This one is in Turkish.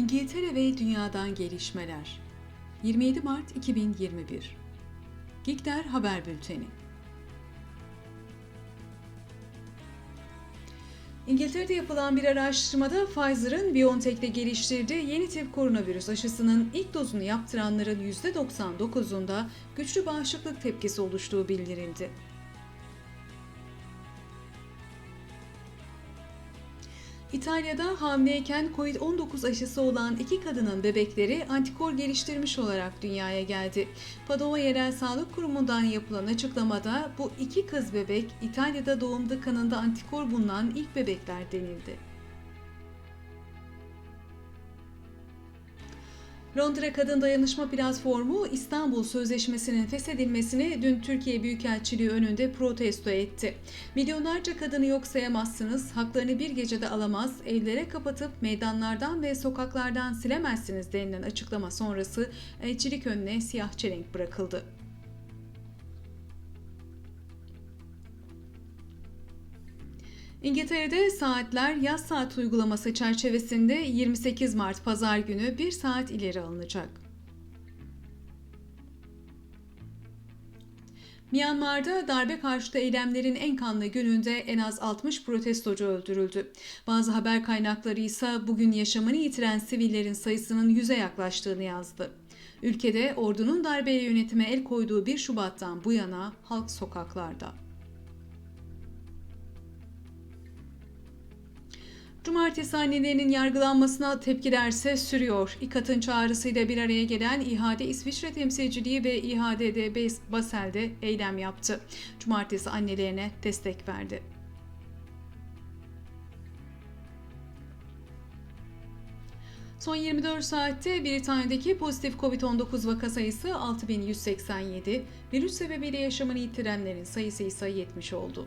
İngiltere ve Dünyadan Gelişmeler. 27 Mart 2021 Gikter Haber Bülteni. İngiltere'de yapılan bir araştırmada Pfizer'ın BioNTech'te geliştirdiği yeni tip koronavirüs aşısının ilk dozunu yaptıranların %99'unda güçlü bağışıklık tepkisi oluştuğu bildirildi. İtalya'da hamileyken COVID-19 aşısı olan iki kadının bebekleri antikor geliştirmiş olarak dünyaya geldi. Padova Yerel Sağlık Kurumu'ndan yapılan açıklamada bu iki kız bebek İtalya'da doğumda kanında antikor bulunan ilk bebekler denildi. Londra Kadın Dayanışma Platformu İstanbul Sözleşmesi'nin feshedilmesini dün Türkiye Büyükelçiliği önünde protesto etti. Milyonlarca kadını yok sayamazsınız, haklarını bir gecede alamaz, evlere kapatıp meydanlardan ve sokaklardan silemezsiniz denilen açıklama sonrası elçilik önüne siyah çelenk bırakıldı. İngiltere'de saatler yaz saat uygulaması çerçevesinde 28 Mart pazar günü 1 saat ileri alınacak. Myanmar'da darbe karşıtı eylemlerin en kanlı gününde en az 60 protestocu öldürüldü. Bazı haber kaynakları ise bugün yaşamını yitiren sivillerin sayısının yüze yaklaştığını yazdı. Ülkede ordunun darbeyle yönetime el koyduğu 1 Şubat'tan bu yana halk sokaklarda. Cumartesi annelerinin yargılanmasına tepkilerse sürüyor. İKAT'ın çağrısıyla bir araya gelen İHA'de İsviçre temsilciliği ve İHA'de Basel'de eylem yaptı. Cumartesi annelerine destek verdi. Son 24 saatte Britanya'daki pozitif COVID-19 vaka sayısı 6187, virüs sebebiyle yaşamını yitirenlerin sayısı ise 70 oldu.